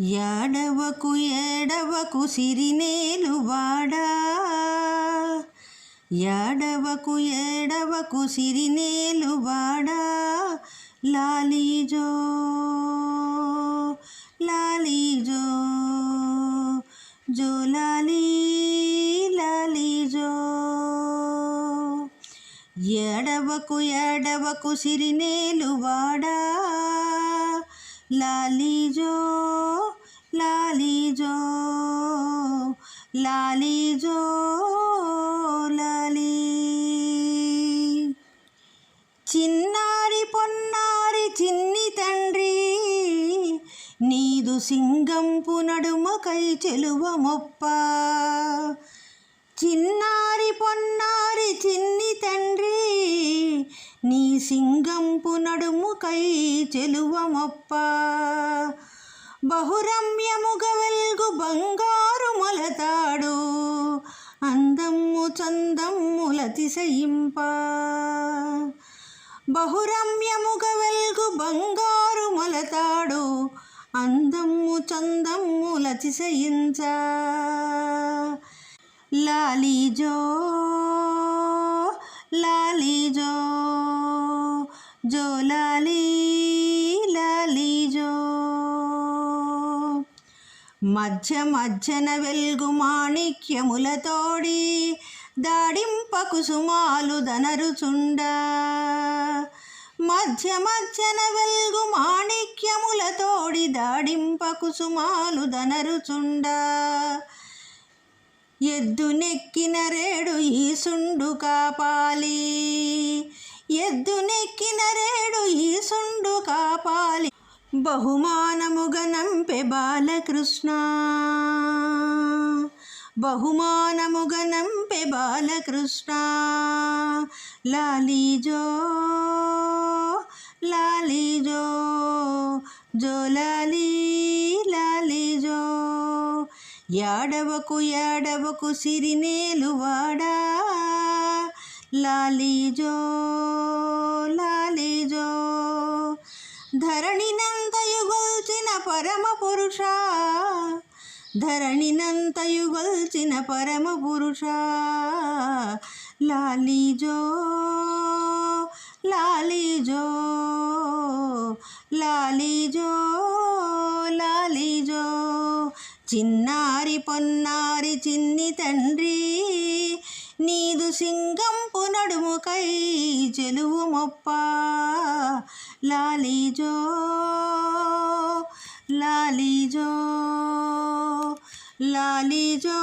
ఏడవకు ఏడవకు సిరినేలు వాడా? ఏడవకు ఏడవకు సిరినేలు వాడా? లాలీజో లాలీజో జో లాలీ లాలీజో. ఏడవకు ఏడవకు సిరినేలు వాడా? లాలీజో లాలీజో లాలీజో లాలీ. చిన్నారి పొన్నారి చిన్ని తండ్రి నీదు సింగంపు నడుమకై చెలువ మొప్ప. చిన్నారి పొన్నారి చిన్ని నీ సింగంపు నడుముకై చెలువమొప్ప. బహురమ్యముగ వెల్గు బంగారు మొలతాడు. అందమ్ము చందమ్ములతిశయింప బహురమ్యముగ వెల్గు బంగారు మొలతాడు. అందమ్ము చందమ్ములతిశయించ లాలీజో లాలీజో జో లాలీ లాలీజో మధ్య మధ్యన వెల్గు మాణిక్యములతోడి దాడింప కుసుమాలు దనరుచుండ. మధ్య మధ్యన వెల్గు మాణిక్యములతోడి దాడింప కుసుమాలు దనరుచుండ. ఎద్దు నెక్కిన రేడు ఈసుండు కాపాలి. ఎద్దు నెక్కిన ఈ ఈసుండు కాపాలి. బహుమానముగ నంపె బాలకృష్ణ. బహుమానముగ నంపె బాలకృష్ణ. లాలీజో లాలీజో జో లాలీ లాలీజో యాడవకు యాడవకు సిరినేలు వాడా. లాలీజో లాలీజో ధరణినంతయుగొల్చిన పరమ పురుష ధరణినంతయుగొల్చిన పరమ పురుష లాలీజో లాలీజో లాలీజో లాలీజో చిన్నారి పొన్నారి చిన్ని తండ్రి నీదు సింగంపు నడుముకై చెలువు మొప్ప. లాలీజో లాలీజో లాలీజో